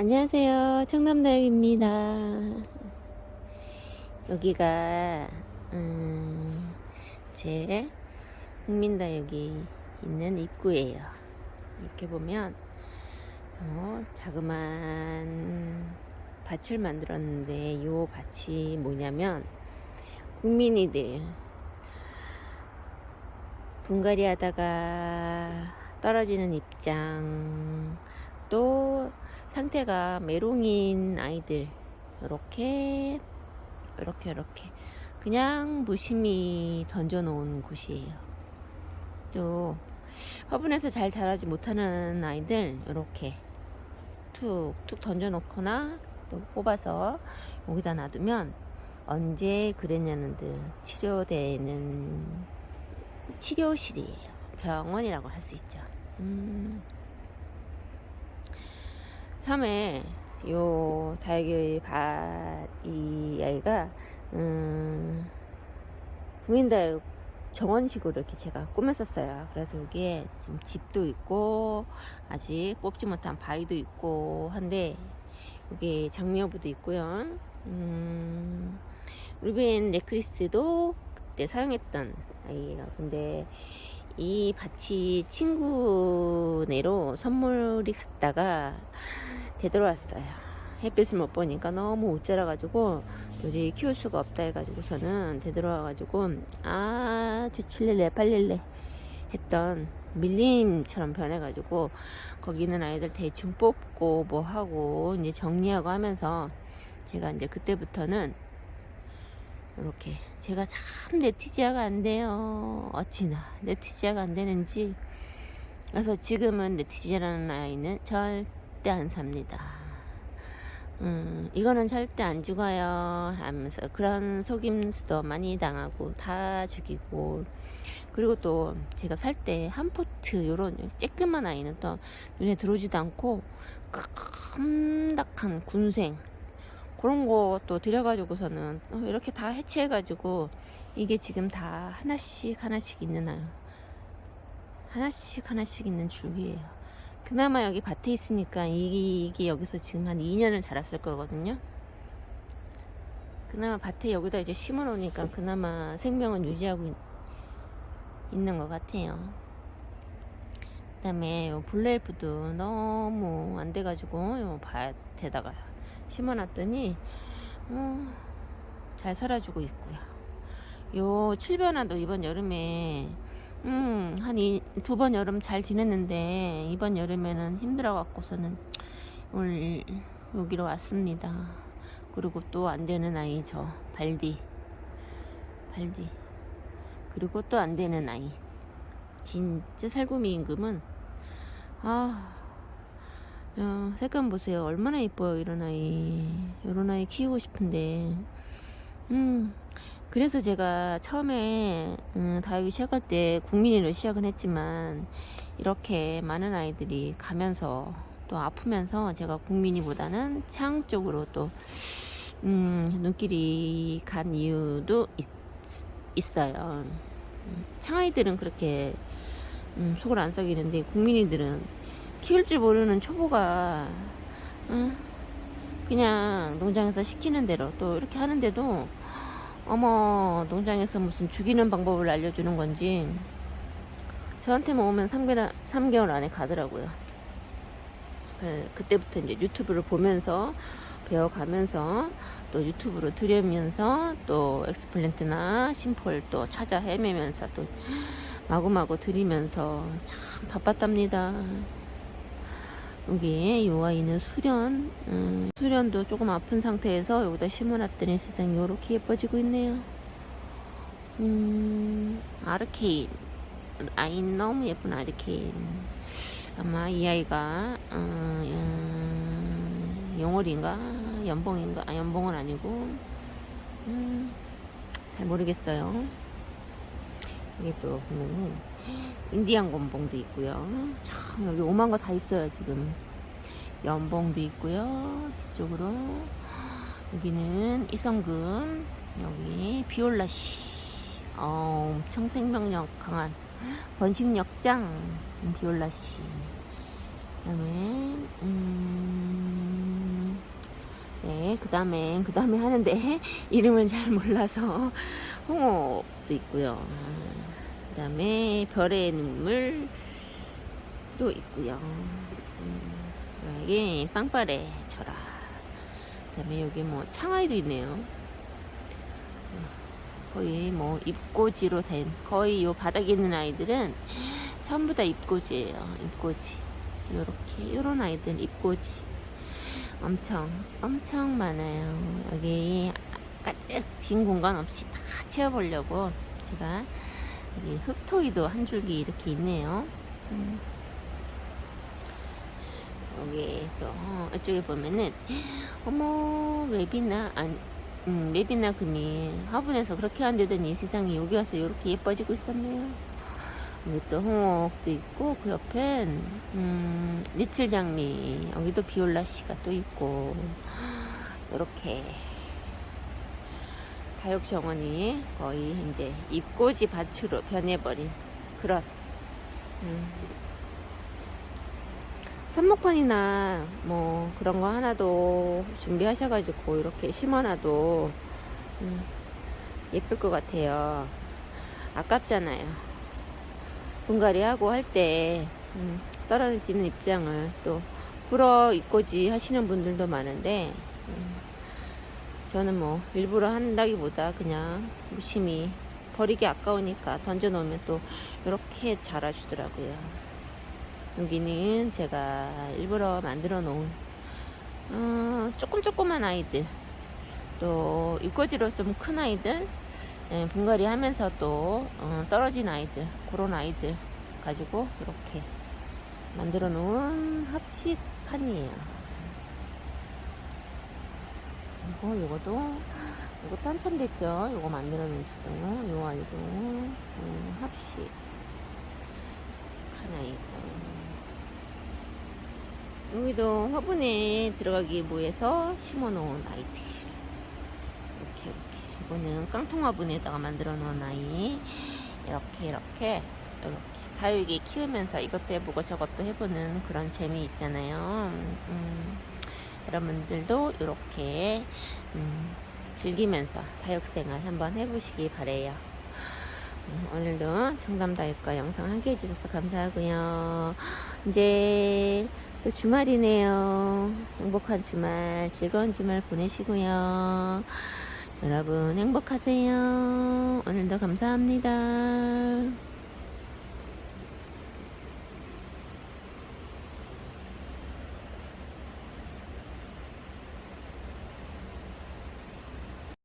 안녕하세요. 청남다육입니다. 여기가 음, 제 국민다육이 있는 입구예요. 이렇게 보면 어, 자그만 밭을 만들었는데 이 밭이 뭐냐면 국민이들 분갈이 하다가 떨어지는 입장 또 상태가 메롱인 아이들 이렇게 이렇게 이렇게 그냥 무심히 던져놓은 곳이에요. 또 화분에서 잘 자라지 못하는 아이들 이렇게 툭툭 던져놓거나 또 뽑아서 여기다 놔두면 언제 그랬냐는 듯 치료되는 치료실이에요. 병원이라고 할 수 있죠. 음. 처음에 요 다육이 밭이 아이가 음, 국민다육 정원식으로 이렇게 제가 꾸몄었어요. 그래서 여기에 지금 집도 있고 아직 뽑지 못한 바위도 있고 한데 여기 장미여부도 있고요. 음, 루벤 네크리스도 그때 사용했던 아이예요. 근데 이 밭이 친구네로 선물이 갔다가 되돌아왔어요. 햇빛을 못 보니까 너무 우짜라가지고 우리 키울 수가 없다 해가지고서는 되돌아와가지고 아 주 칠렐레 팔릴레 했던 밀림처럼 변해가지고 거기는 아이들 대충 뽑고 뭐 하고 이제 정리하고 하면서 제가 이제 그때부터는 이렇게 제가 참 네티지아가 안 돼요. 어찌나 네티지아가 안 되는지. 그래서 지금은 네티지아라는 아이는 절대 안 삽니다. 음, 이거는 절대 안 죽어요. 하면서 그런 속임수도 많이 당하고 다 죽이고 그리고 또 제가 살 때 한 포트 요런 쬐끄만 아이는 또 눈에 들어오지도 않고 큼닥한 군생 그런 것도 들여가지고서는 어, 이렇게 다 해체해가지고 이게 지금 다 하나씩 하나씩 있는. 하나씩 하나씩 있는 줄기예요. 그나마 여기 밭에 있으니까 이게, 이게 여기서 지금 한 2년을 자랐을 거거든요. 그나마 밭에 여기다 이제 심어 놓으니까 그나마 생명은 유지하고 있, 있는 것 같아요. 그 다음에 블레이프도 너무 안 돼가지고 요 밭에다가 심어놨더니 어, 잘 살아주고 있고요. 요 칠변화도 이번 여름에 음, 한두 번 여름 잘 지냈는데 이번 여름에는 힘들어 갖고서는 오늘 여기로 왔습니다. 그리고 또 안 되는 아이 저 발디 발디 그리고 또 안 되는 아이 진짜 살구미 임금은 아 야, 색감 보세요. 얼마나 이뻐요, 이런 아이. 이런 아이 키우고 싶은데. 음, 그래서 제가 처음에, 음, 다육이 시작할 때 국민이로 시작은 했지만, 이렇게 많은 아이들이 가면서, 또 아프면서 제가 국민이보다는 창 쪽으로 또, 음, 눈길이 간 이유도 있, 있어요. 음, 창아이들은 그렇게, 음, 속을 안 썩이는데, 국민이들은 키울 줄 모르는 초보가 응? 그냥 농장에서 시키는 대로 또 이렇게 하는데도 어머 농장에서 무슨 죽이는 방법을 알려주는 건지 저한테만 오면 3개월, 3개월 안에 가더라고요. 그, 그때부터 이제 유튜브를 보면서 배워가면서 또 유튜브로 들으면서 또 엑스플랜트나 심폴 또 찾아 헤매면서 또 마구마구 들이면서 참 바빴답니다. 여기 요 아이는 수련 음, 수련도 조금 아픈 상태에서 여기다 심어놨더니 세상에 이렇게 예뻐지고 있네요. 음, 아르케인. 아이 너무 예쁜 아르케인. 아마 이 아이가 어, 음, 영월인가? 연봉인가? 아, 연봉은 아니고 음, 잘 모르겠어요. 여기 또 보면은 인디안 곤봉도 있고요. 참 여기 오만 거 다 있어요 지금. 연봉도 있고요. 뒤쪽으로 여기는 이성금 여기 비올라시 어, 엄청 생명력 강한 번식력장 비올라시 그다음에 음, 네, 그 다음에, 그 다음에 하는데, 이름을 잘 몰라서, 홍옥도 있고요. 그 다음에, 별의 눈물도 있고요. 음, 여기, 빵빠레 철아. 그 다음에 여기 뭐, 창아이도 있네요. 거의 뭐, 입꼬지로 된, 거의 요 바닥에 있는 아이들은 전부 다 입꼬지예요. 입꼬지. 요렇게, 요런 아이들 입꼬지. 엄청 엄청 많아요. 여기 가득 빈 공간 없이 다 채워보려고 제가 여기 흙토이도 한 줄기 이렇게 있네요. 음. 여기 또 어, 이쪽에 보면은 어머 웹이나 아니 음, 웹이나 금이 화분에서 그렇게 안 되더니 세상에 여기 와서 이렇게 예뻐지고 있었네요. 또 홍옥도 있고 그 옆엔 음, 리틀 장미 여기도 비올라 씨가 또 있고 이렇게 다육 정원이 거의 이제 입꼬지 밭으로 변해버린 그런 음, 삽목판이나 뭐 그런 거 하나도 준비하셔가지고 이렇게 심어놔도 음, 예쁠 것 같아요. 아깝잖아요. 분갈이 하고 할때 음, 떨어지는 입장을 또 불어 입고지 하시는 분들도 많은데 음, 저는 뭐 일부러 한다기보다 그냥 무심히 버리기 아까우니까 던져 놓으면 또 이렇게 자라주더라고요. 여기는 제가 일부러 만들어 놓은 어, 조금 조그만 아이들 또 입꼬지로 좀 큰 아이들 예, 분갈이 하면서 또 어, 떨어진 아이들 그런 아이들 가지고 이렇게 만들어 놓은 합식판이에요 그리고 요것도 요것도 한참 됐죠? 요거 만들어 놓은 지도. 요 아이도 음, 합식 하나이고. 여기도 화분에 들어가기 뭐해서 심어 놓은 아이들. 이렇게 이렇게. 이거는 깡통 화분에다가 만들어 놓은 아이. 이렇게 이렇게 이렇게. 다육이 키우면서 이것도 해보고 저것도 해보는 그런 재미 있잖아요. 음, 여러분들도 이렇게 음, 즐기면서 다육생활 한번 해보시기 바래요 음, 오늘도 청담다육과 영상 함께 해주셔서 감사하고요 이제 또 주말이네요 행복한 주말 즐거운 주말 보내시고요 여러분 행복하세요. 오늘도 감사합니다.